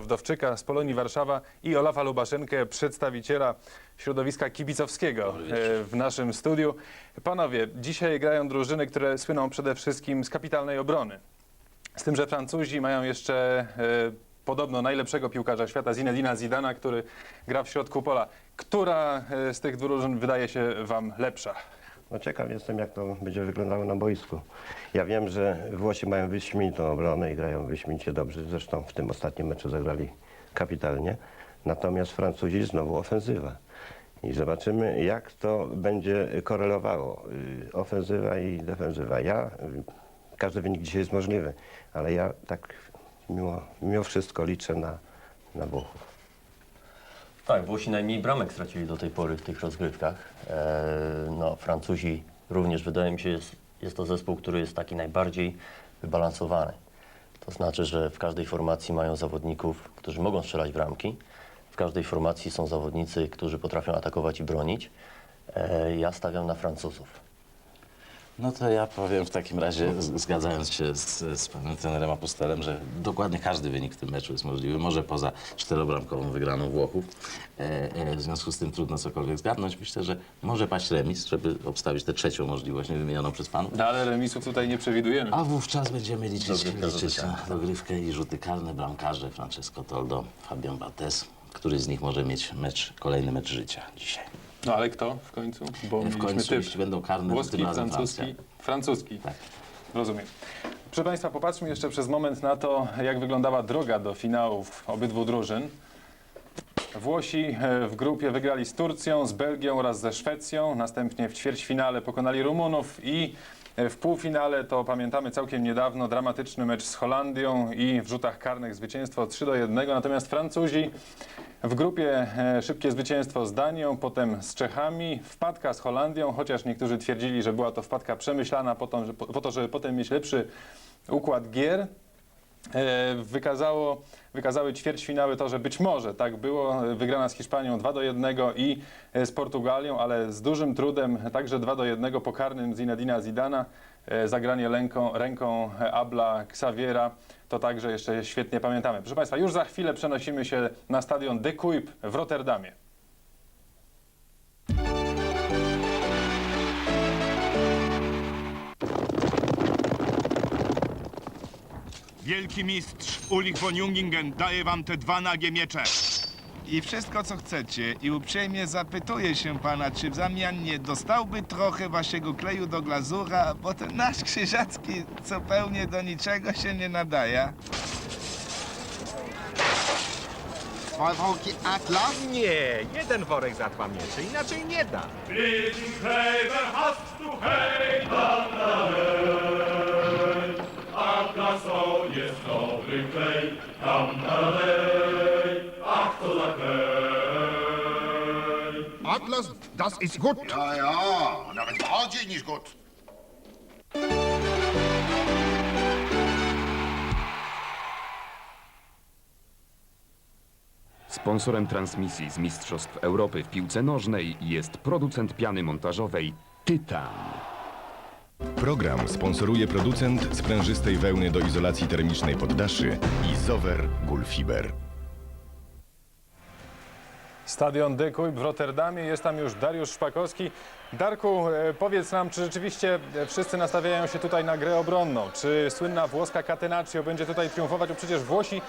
Wdowczyka z Polonii Warszawa i Olafa Lubaszenkę, przedstawiciela środowiska kibicowskiego e, w naszym studiu. Panowie, dzisiaj grają drużyny, które słyną przede wszystkim z kapitalnej obrony. Z tym, że Francuzi mają jeszcze e, podobno najlepszego piłkarza świata, Zinedina Zidana, który gra w środku pola. Która e, z tych drużyn wydaje się wam lepsza? No ciekaw jestem, jak to będzie wyglądało na boisku. Ja wiem, że Włosi mają wyśmienitą obronę i grają wyśmienicie dobrze. Zresztą w tym ostatnim meczu zagrali kapitalnie. Natomiast Francuzi znowu ofensywa. I zobaczymy, jak to będzie korelowało. y, Ofensywa i defensywa. Ja, y, każdy wynik dzisiaj jest możliwy, ale ja tak mimo, mimo wszystko liczę na, na Włochów. Tak, Włosi najmniej bramek stracili do tej pory w tych rozgrywkach. E, no, Francuzi również, wydaje mi się, jest, jest to zespół, który jest taki najbardziej wybalansowany. To znaczy, że w każdej formacji mają zawodników, którzy mogą strzelać bramki. W każdej formacji są zawodnicy, którzy potrafią atakować i bronić. E, ja stawiam na Francuzów. No to ja powiem w takim razie, z- zgadzając się z, z panem trenerem Apostelem, że dokładnie każdy wynik w tym meczu jest możliwy, może poza czterobramkową wygraną Włochów. E, e, w związku z tym trudno cokolwiek zgadnąć. Myślę, że może paść remis, żeby obstawić tę trzecią możliwość, niewymienioną przez panów. No, ale remisów tutaj nie przewidujemy. A wówczas będziemy liczyć, Dogrywka, liczyć na dogrywkę i rzuty karne, bramkarze Francesco Toldo, Fabian Bates. Który z nich może mieć mecz, kolejny mecz życia dzisiaj? No ale kto w końcu? Bo W końcu, typ. jeśli będą karne, Włoski, tym razem francuski, Francja. francuski. Tak. Rozumiem. Proszę Państwa, popatrzmy jeszcze przez moment na to, jak wyglądała droga do finałów obydwu drużyn. Włosi e, w grupie wygrali z Turcją, z Belgią oraz ze Szwecją. Następnie w ćwierćfinale pokonali Rumunów i e, w półfinale, to pamiętamy całkiem niedawno, dramatyczny mecz z Holandią i w rzutach karnych zwycięstwo 3 do 1. Natomiast Francuzi w grupie e, szybkie zwycięstwo z Danią, potem z Czechami, wpadka z Holandią, chociaż niektórzy twierdzili, że była to wpadka przemyślana po to, że- po to żeby potem mieć lepszy układ gier. E, Wykazało, wykazały ćwierćfinały to, że być może tak było. Wygrana z Hiszpanią 2 do 1 i e, z Portugalią, ale z dużym trudem, także 2 do 1 po karnym Zinedina Zidana. E, Zagranie ręką, ręką Abla Xaviera to także jeszcze świetnie pamiętamy. Proszę Państwa, już za chwilę przenosimy się na stadion De Kuip w Rotterdamie. Wielki mistrz Ulrich von Jungingen daje wam te dwa nagie miecze. I wszystko, co chcecie. I uprzejmie zapytuję się pana, czy w zamian nie dostałby trochę waszego kleju do glazura, bo ten nasz krzyżacki zupełnie do niczego się nie nadaje. Dwa worki Atlas? Nie, jeden worek za dwa miecze, inaczej nie da. Atlas, das ist gut. Ja, ja, nawet bardziej niż gut. Sponsorem transmisji z Mistrzostw Europy w piłce nożnej jest producent piany montażowej Tytan. Program sponsoruje producent sprężystej wełny do izolacji termicznej poddaszy Izover Gulfiber. Stadion De Kuip w Rotterdamie. Jest tam już Dariusz Szpakowski. Darku, e, powiedz nam, czy rzeczywiście e, wszyscy nastawiają się tutaj na grę obronną? Czy słynna włoska Catenaccio będzie tutaj triumfować? Bo przecież Włosi